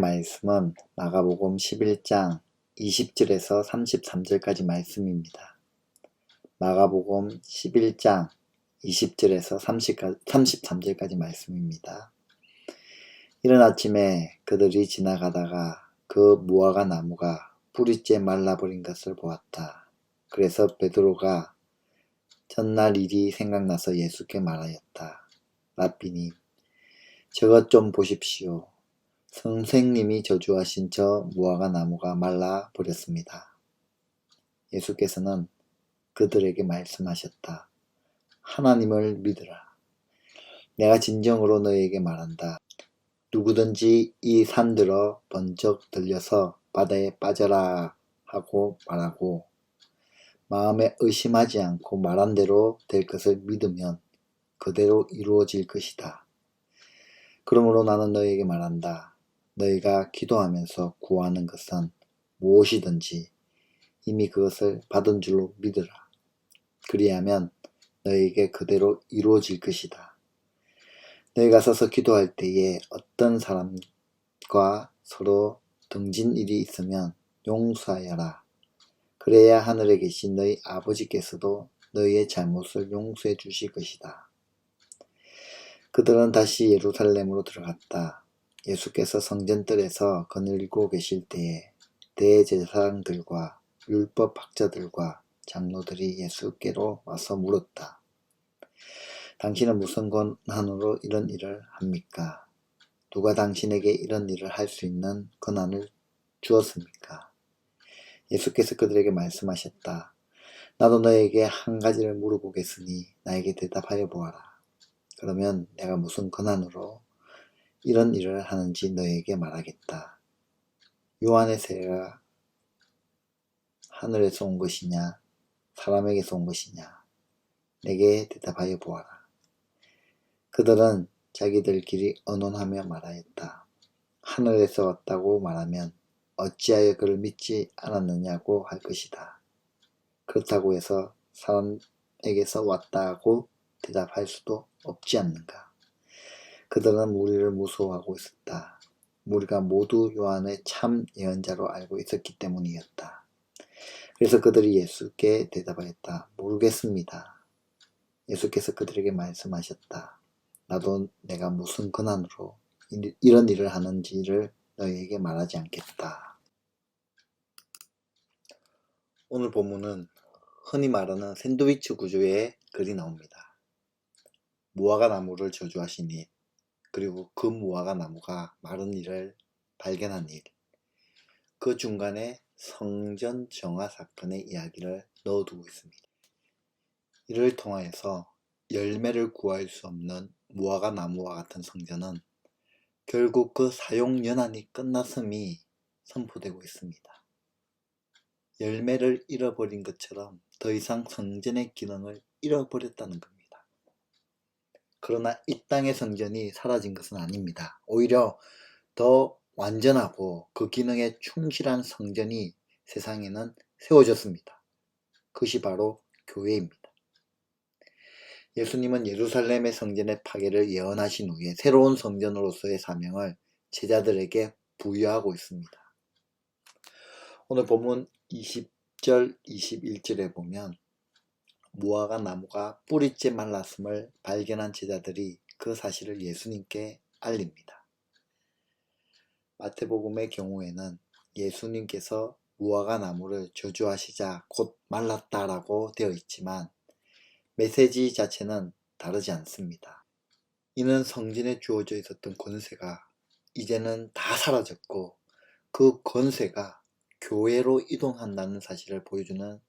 말씀은 마가복음 11장 20절에서 33절까지 말씀입니다. 마가복음 11장 20절에서 33절까지 말씀입니다. 이른 아침에 그들이 지나가다가 그 무화과 나무가 뿌리째 말라버린 것을 보았다. 그래서 베드로가 전날 일이 생각나서 예수께 말하였다. 라삐님, 저것 좀 보십시오. 선생님이 저주하신 저 무화과 나무가 말라 버렸습니다. 예수께서는 그들에게 말씀하셨다. 하나님을 믿으라. 내가 진정으로 너에게 말한다. 누구든지 이 산들어 번쩍 들려서 바다에 빠져라 하고 말하고 마음에 의심하지 않고 말한 대로 될 것을 믿으면 그대로 이루어질 것이다. 그러므로 나는 너에게 말한다. 너희가 기도하면서 구하는 것은 무엇이든지 이미 그것을 받은 줄로 믿으라. 그리하면 너에게 그대로 이루어질 것이다. 너희가 서서 기도할 때에 어떤 사람과 서로 등진 일이 있으면 용서하여라. 그래야 하늘에 계신 너희 아버지께서도 너희의 잘못을 용서해 주실 것이다. 그들은 다시 예루살렘으로 들어갔다. 예수께서 성전뜰에서 거닐고 계실 때에 대제사장들과 율법 학자들과 장로들이 예수께로 와서 물었다. 당신은 무슨 권한으로 이런 일을 합니까? 누가 당신에게 이런 일을 할 수 있는 권한을 주었습니까? 예수께서 그들에게 말씀하셨다. 나도 너에게 한 가지를 물어보겠으니 나에게 대답하여 보아라. 그러면 내가 무슨 권한으로 이런 일을 하는지 너에게 말하겠다. 요한의 세례가 하늘에서 온 것이냐, 사람에게서 온 것이냐, 내게 대답하여 보아라. 그들은 자기들끼리 언론하며 말하였다. 하늘에서 왔다고 말하면 어찌하여 그를 믿지 않았느냐고 할 것이다. 그렇다고 해서 사람에게서 왔다고 대답할 수도 없지 않는가. 그들은 무리를 무서워하고 있었다. 무리가 모두 요한의 참 예언자로 알고 있었기 때문이었다. 그래서 그들이 예수께 대답하였다. 모르겠습니다. 예수께서 그들에게 말씀하셨다. 나도 내가 무슨 권한으로 이런 일을 하는지를 너희에게 말하지 않겠다. 오늘 본문은 흔히 말하는 샌드위치 구조의 글이 나옵니다. 무화과 나무를 저주하시니 그리고 그 무화과 나무가 마른 일을 발견한 일, 그 중간에 성전 정화 사건의 이야기를 넣어두고 있습니다. 이를 통하여서 열매를 구할 수 없는 무화과 나무와 같은 성전은 결국 그 사용 연한이 끝났음이 선포되고 있습니다. 열매를 잃어버린 것처럼 더 이상 성전의 기능을 잃어버렸다는 겁니다. 그러나 이 땅의 성전이 사라진 것은 아닙니다. 오히려 더 완전하고 그 기능에 충실한 성전이 세상에는 세워졌습니다. 그것이 바로 교회입니다. 예수님은 예루살렘의 성전의 파괴를 예언하신 후에 새로운 성전으로서의 사명을 제자들에게 부여하고 있습니다. 오늘 본문 20절, 21절에 보면 무화과 나무가 뿌리째 말랐음을 발견한 제자들이 그 사실을 예수님께 알립니다. 마태복음의 경우에는 예수님께서 무화과 나무를 저주하시자 곧 말랐다라고 되어 있지만 메시지 자체는 다르지 않습니다. 이는 성전에 주어져 있었던 권세가 이제는 다 사라졌고 그 권세가 교회로 이동한다는 사실을 보여주는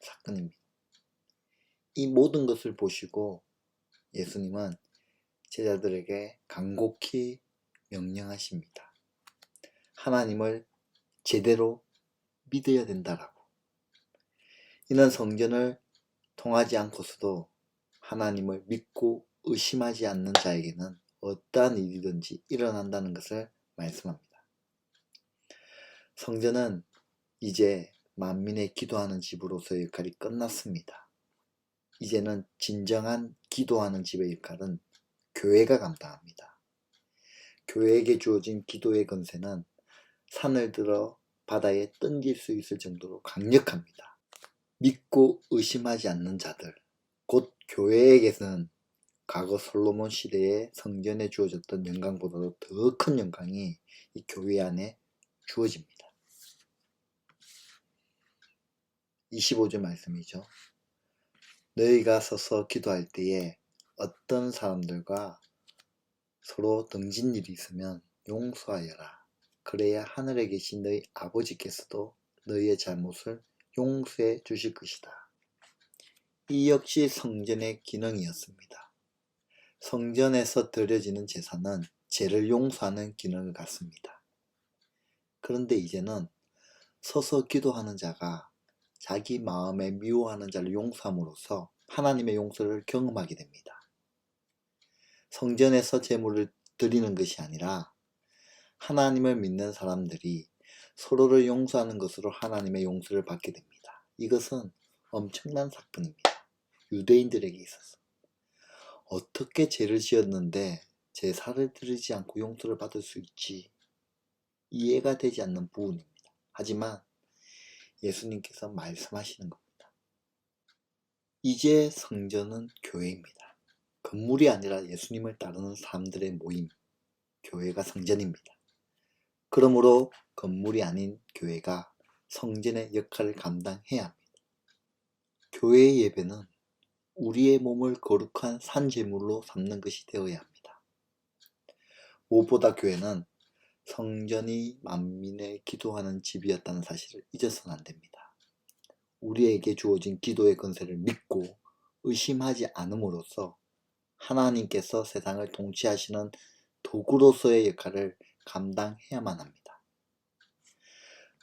사건입니다. 이 모든 것을 보시고 예수님은 제자들에게 간곡히 명령하십니다. 하나님을 제대로 믿어야 된다라고. 이는 성전을 통하지 않고서도 하나님을 믿고 의심하지 않는 자에게는 어떠한 일이든지 일어난다는 것을 말씀합니다. 성전은 이제 만민의 기도하는 집으로서의 역할이 끝났습니다. 이제는 진정한 기도하는 집의 역할은 교회가 감당합니다. 교회에게 주어진 기도의 건세는 산을 들어 바다에 던질 수 있을 정도로 강력합니다. 믿고 의심하지 않는 자들, 곧 교회에게서는 과거 솔로몬 시대에 성전에 주어졌던 영광보다도 더 큰 영광이 이 교회 안에 주어집니다. 25절 말씀이죠. 너희가 서서 기도할 때에 어떤 사람들과 서로 등진 일이 있으면 용서하여라. 그래야 하늘에 계신 너희 아버지께서도 너희의 잘못을 용서해 주실 것이다. 이 역시 성전의 기능이었습니다. 성전에서 드려지는 제사는 죄를 용서하는 기능을 갖습니다. 그런데 이제는 서서 기도하는 자가 자기 마음에 미워하는 자를 용서함으로써 하나님의 용서를 경험하게 됩니다. 성전에서 제물을 드리는 것이 아니라 하나님을 믿는 사람들이 서로를 용서하는 것으로 하나님의 용서를 받게 됩니다. 이것은 엄청난 사건입니다. 유대인들에게 있어서. 어떻게 죄를 지었는데 제사를 드리지 않고 용서를 받을 수 있지? 이해가 되지 않는 부분입니다. 하지만 예수님께서 말씀하시는 겁니다. 이제 성전은 교회입니다. 건물이 아니라 예수님을 따르는 사람들의 모임, 교회가 성전입니다. 그러므로 건물이 아닌 교회가 성전의 역할을 감당해야 합니다. 교회의 예배는 우리의 몸을 거룩한 산제물로 삼는 것이 되어야 합니다. 무엇보다 교회는 성전이 만민의 기도하는 집이었다는 사실을 잊어서는 안 됩니다. 우리에게 주어진 기도의 건세를 믿고 의심하지 않음으로써 하나님께서 세상을 통치하시는 도구로서의 역할을 감당해야만 합니다.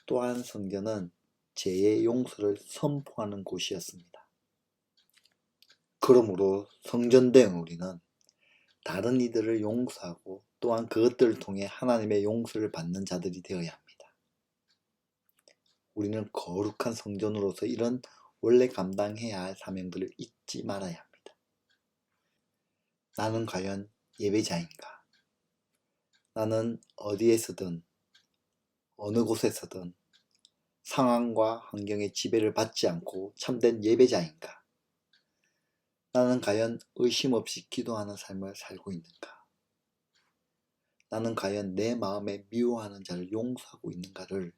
또한 성전은 죄의 용서를 선포하는 곳이었습니다. 그러므로 성전된 우리는 다른 이들을 용서하고 또한 그것들을 통해 하나님의 용서를 받는 자들이 되어야 합니다. 우리는 거룩한 성전으로서 이런 원래 감당해야 할 사명들을 잊지 말아야 합니다. 나는 과연 예배자인가? 나는 어디에서든 어느 곳에서든 상황과 환경의 지배를 받지 않고 참된 예배자인가? 나는 과연 의심 없이 기도하는 삶을 살고 있는가? 나는 과연 내 마음에 미워하는 자를 용서하고 있는가를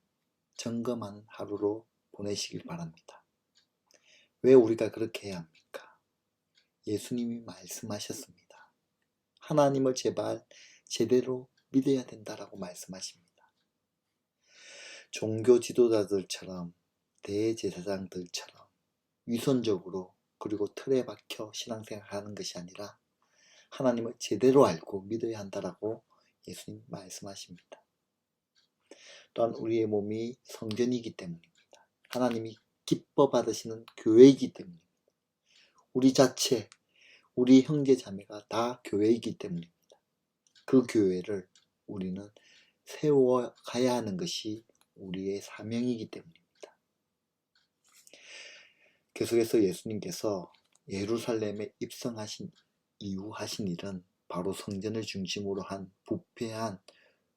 점검하는 하루로 보내시길 바랍니다. 왜 우리가 그렇게 해야 합니까? 예수님이 말씀하셨습니다. 하나님을 제발 제대로 믿어야 된다라고 말씀하십니다. 종교 지도자들처럼 대제사장들처럼 위선적으로 그리고 틀에 박혀 신앙생활 하는 것이 아니라 하나님을 제대로 알고 믿어야 한다라고 예수님 말씀하십니다. 또한 우리의 몸이 성전이기 때문입니다. 하나님이 기뻐 받으시는 교회이기 때문입니다. 우리 자체, 우리 형제 자매가 다 교회이기 때문입니다. 그 교회를 우리는 세워 가야 하는 것이 우리의 사명이기 때문입니다. 계속해서 예수님께서 예루살렘에 입성하신 이후 하신 일은 바로 성전을 중심으로 한 부패한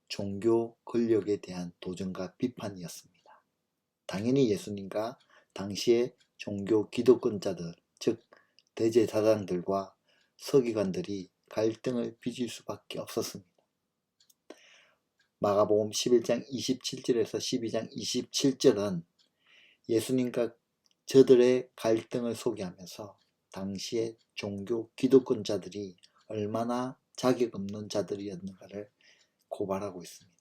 종교 권력에 대한 도전과 비판이었습니다. 당연히 예수님과 당시의 종교 기독권자들, 즉 대제사장들과 서기관들이 갈등을 빚을 수밖에 없었습니다. 마가복음 11장 27절에서 12장 27절은 예수님과 저들의 갈등을 소개하면서 당시의 종교 기독권자들이 얼마나 자격 없는 자들이었는가를 고발하고 있습니다.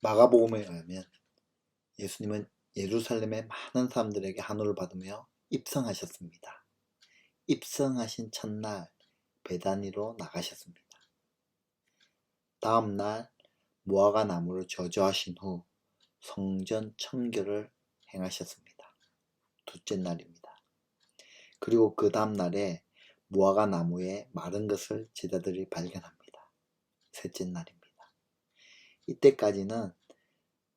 마가복음에 의하면 예수님은 예루살렘의 많은 사람들에게 한우를 받으며 입성하셨습니다. 입성하신 첫날 베다니로 나가셨습니다. 다음 날 무화과 나무를 저주하신 후 성전 청결을 행하셨습니다. 둘째 날입니다. 그리고 그 다음 날에 무화과 나무에 마른 것을 제자들이 발견합니다. 셋째 날입니다. 이때까지는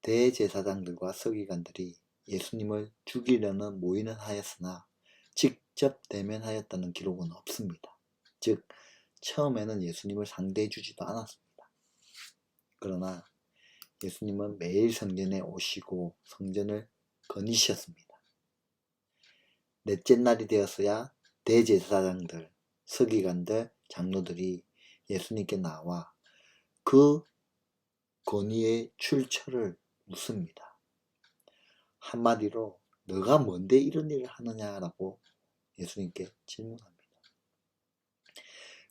대제사장들과 서기관들이 예수님을 죽이려는 모의는 하였으나 직접 대면하였다는 기록은 없습니다. 즉 처음에는 예수님을 상대해 주지도 않았습니다. 그러나 예수님은 매일 성전에 오시고 성전을 거니셨습니다. 넷째 날이 되었어야 대제사장들, 서기관들, 장로들이 예수님께 나와 그 건의의 출처를 묻습니다. 한마디로 너가 뭔데 이런 일을 하느냐라고 예수님께 질문합니다.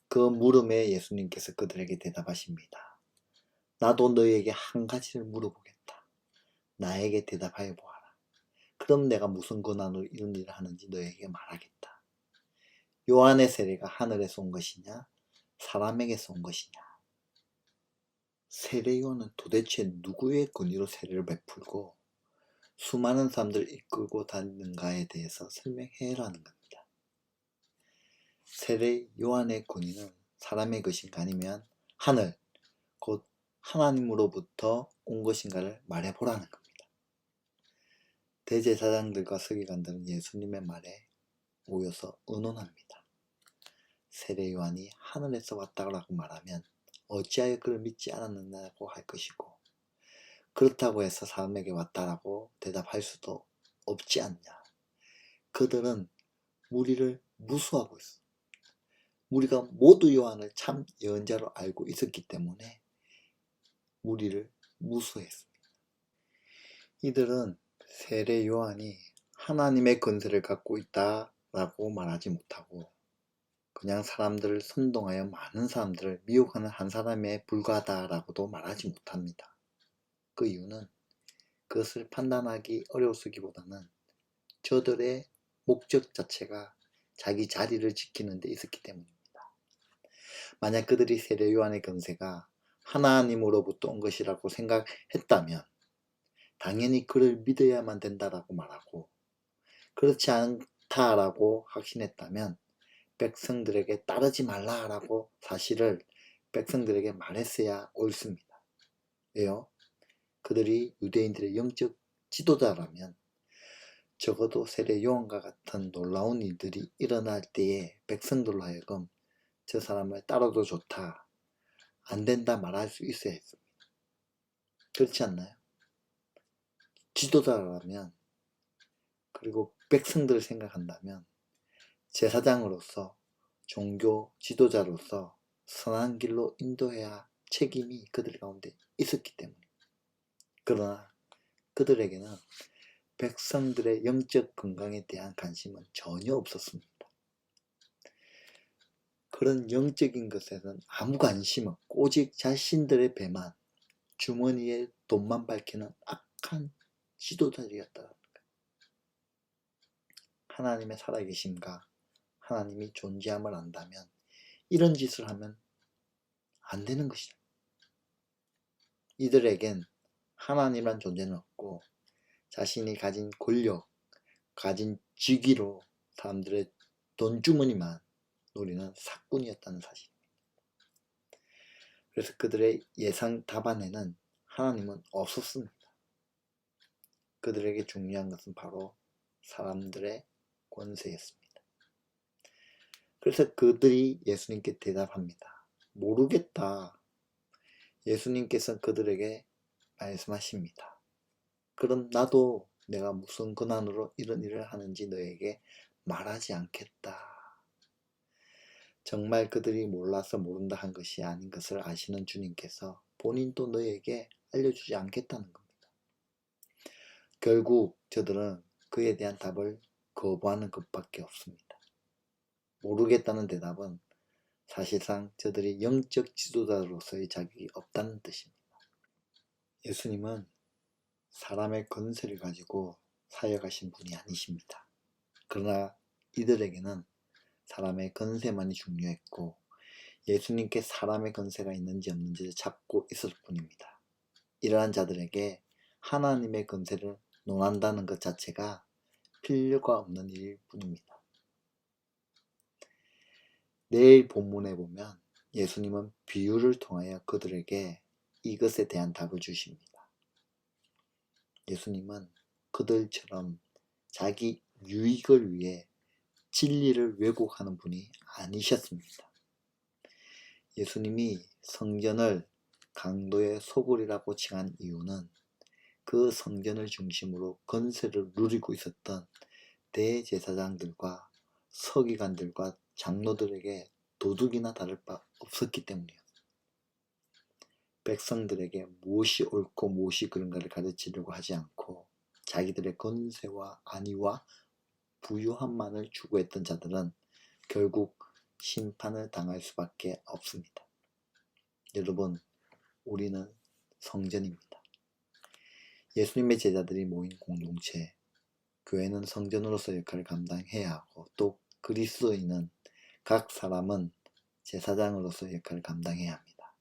그 물음에 예수님께서 그들에게 대답하십니다. 나도 너에게 한 가지를 물어보겠다. 나에게 대답하여 보아라. 그럼 내가 무슨 권한으로 이런 일을 하는지 너에게 말하겠다. 요한의 세례가 하늘에서 온 것이냐? 사람에게서 온 것이냐? 세례 요한은 도대체 누구의 권위로 세례를 베풀고 수많은 사람들을 이끌고 다니는가에 대해서 설명해라는 겁니다. 세례 요한의 권위는 사람의 것인가 아니면 하늘, 곧 하나님으로부터 온 것인가를 말해보라는 겁니다. 대제사장들과 서기관들은 예수님의 말에 모여서 의논합니다. 세례 요한이 하늘에서 왔다고 말하면 어찌하여 그를 믿지 않았느냐고 할 것이고 그렇다고 해서 사람에게 왔다라고 대답할 수도 없지 않냐. 그들은 무리를 무수하고 있어. 우리가 모두 요한을 참 예언자로 알고 있었기 때문에 무리를 무수했습니다. 이들은 세례 요한이 하나님의 건세를 갖고 있다라고 말하지 못하고 그냥 사람들을 선동하여 많은 사람들을 미혹하는 한 사람에 불과하다라고도 말하지 못합니다. 그 이유는 그것을 판단하기 어려웠기보다는 저들의 목적 자체가 자기 자리를 지키는 데 있었기 때문입니다. 만약 그들이 세례 요한의 건세가 하나님으로부터 온 것이라고 생각했다면 당연히 그를 믿어야만 된다라고 말하고 그렇지 않다라고 확신했다면 백성들에게 따르지 말라라고 사실을 백성들에게 말했어야 옳습니다. 왜요? 그들이 유대인들의 영적 지도자라면 적어도 세례 요한과 같은 놀라운 일들이 일어날 때에 백성들로 하여금 저 사람을 따라도 좋다, 안 된다 말할 수 있어야 했습니다. 그렇지 않나요? 지도자라면 그리고 백성들을 생각한다면 제사장으로서 종교 지도자로서 선한 길로 인도해야 책임이 그들 가운데 있었기 때문에 그러나 그들에게는 백성들의 영적 건강에 대한 관심은 전혀 없었습니다. 그런 영적인 것에는 아무 관심 없고 오직 자신들의 배만 주머니에 돈만 밝히는 악한 지도자들이었다는 거예요. 하나님의 살아계심과 하나님이 존재함을 안다면 이런 짓을 하면 안 되는 것이죠. 이들에겐 하나님이란 존재는 없고 자신이 가진 권력, 가진 직위로 사람들의 돈주머니만 노리는 사꾼이었다는 사실입니다. 그래서 그들의 예상 답안에는 하나님은 없었습니다. 그들에게 중요한 것은 바로 사람들의 권세였습니다. 그래서 그들이 예수님께 대답합니다. 모르겠다. 예수님께서 그들에게 말씀하십니다. 그럼 나도 내가 무슨 권한으로 이런 일을 하는지 너에게 말하지 않겠다. 정말 그들이 몰라서 모른다 한 것이 아닌 것을 아시는 주님께서 본인도 너에게 알려주지 않겠다는 겁니다. 결국 저들은 그에 대한 답을 거부하는 것밖에 없습니다. 모르겠다는 대답은 사실상 저들이 영적 지도자로서의 자격이 없다는 뜻입니다. 예수님은 사람의 건세를 가지고 사역하신 분이 아니십니다. 그러나 이들에게는 사람의 건세만이 중요했고 예수님께 사람의 건세가 있는지 없는지를 찾고 있을 뿐입니다. 이러한 자들에게 하나님의 건세를 논한다는 것 자체가 필요가 없는 일일 뿐입니다. 내일 본문에 보면 예수님은 비유를 통하여 그들에게 이것에 대한 답을 주십니다. 예수님은 그들처럼 자기 유익을 위해 진리를 왜곡하는 분이 아니셨습니다. 예수님이 성전을 강도의 소굴이라고 칭한 이유는 그 성전을 중심으로 건세를 누리고 있었던 대제사장들과 서기관들과 장로들에게 도둑이나 다를 바 없었기 때문이었습니다. 백성들에게 무엇이 옳고 무엇이 그른가를 가르치려고 하지 않고 자기들의 건세와 안위와 부유함만을 추구했던 자들은 결국 심판을 당할 수밖에 없습니다. 여러분, 우리는 성전입니다. 예수님의 제자들이 모인 공동체, 교회는 성전으로서 역할을 감당해야 하고 또 그리스도인은 각 사람은 제사장으로서 역할을 감당해야 합니다.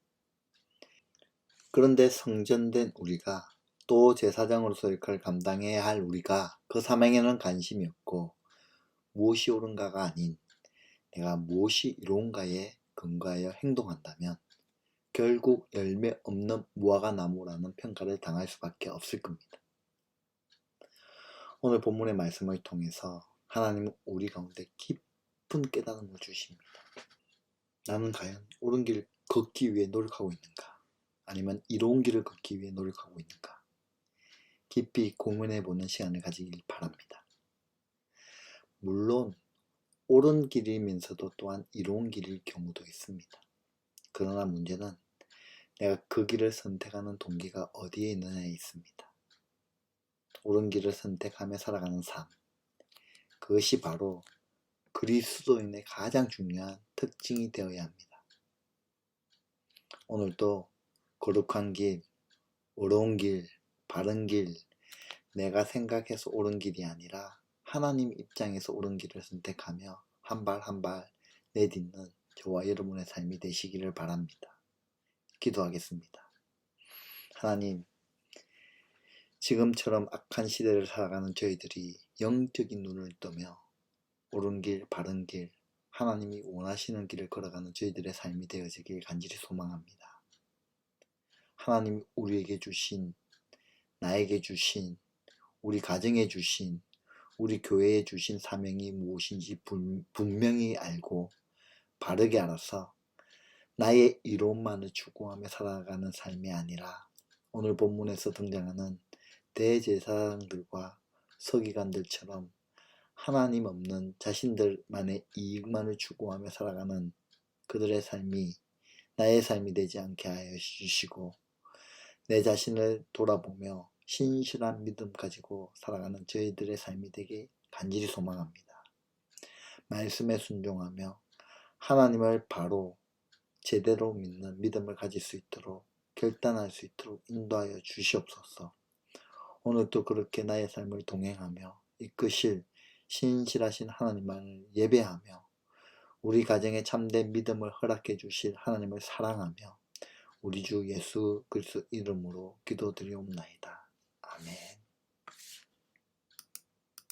그런데 성전된 우리가 또 제사장으로서 역할을 감당해야 할 우리가 그 사명에는 관심이 없고 무엇이 옳은가가 아닌 내가 무엇이 이로운가에 근거하여 행동한다면 결국 열매 없는 무화과 나무라는 평가를 당할 수밖에 없을 겁니다. 오늘 본문의 말씀을 통해서 하나님은 우리 가운데 깊 은 깨달음을 주십니다. 나는 과연 옳은 길을 걷기 위해 노력하고 있는가? 아니면 이로운 길을 걷기 위해 노력하고 있는가? 깊이 고민해 보는 시간을 가지길 바랍니다. 물론 옳은 길이면서도 또한 이로운 길일 경우도 있습니다. 그러나 문제는 내가 그 길을 선택하는 동기가 어디에 있느냐에 있습니다. 옳은 길을 선택하며 살아가는 삶. 그것이 바로 그리스도인의 가장 중요한 특징이 되어야 합니다. 오늘도 거룩한 길, 어려운 길, 바른 길, 내가 생각해서 옳은 길이 아니라 하나님 입장에서 옳은 길을 선택하며 한 발 한 발 내딛는 저와 여러분의 삶이 되시기를 바랍니다. 기도하겠습니다. 하나님, 지금처럼 악한 시대를 살아가는 저희들이 영적인 눈을 뜨며 옳은 길, 바른 길, 하나님이 원하시는 길을 걸어가는 저희들의 삶이 되어지길 간절히 소망합니다. 하나님 우리에게 주신, 나에게 주신, 우리 가정에 주신, 우리 교회에 주신 사명이 무엇인지 분명히 알고 바르게 알아서 나의 이론만을 추구하며 살아가는 삶이 아니라 오늘 본문에서 등장하는 대제사장들과 서기관들처럼 하나님 없는 자신들만의 이익만을 추구하며 살아가는 그들의 삶이 나의 삶이 되지 않게 하여 주시고 내 자신을 돌아보며 신실한 믿음 가지고 살아가는 저희들의 삶이 되게 간절히 소망합니다. 말씀에 순종하며 하나님을 바로 제대로 믿는 믿음을 가질 수 있도록 결단할 수 있도록 인도하여 주시옵소서. 오늘도 그렇게 나의 삶을 동행하며 이끄실 신실하신 하나님만을 예배하며 우리 가정에 참된 믿음을 허락해 주실 하나님을 사랑하며 우리 주 예수 그리스도 이름으로 기도드리옵나이다. 아멘.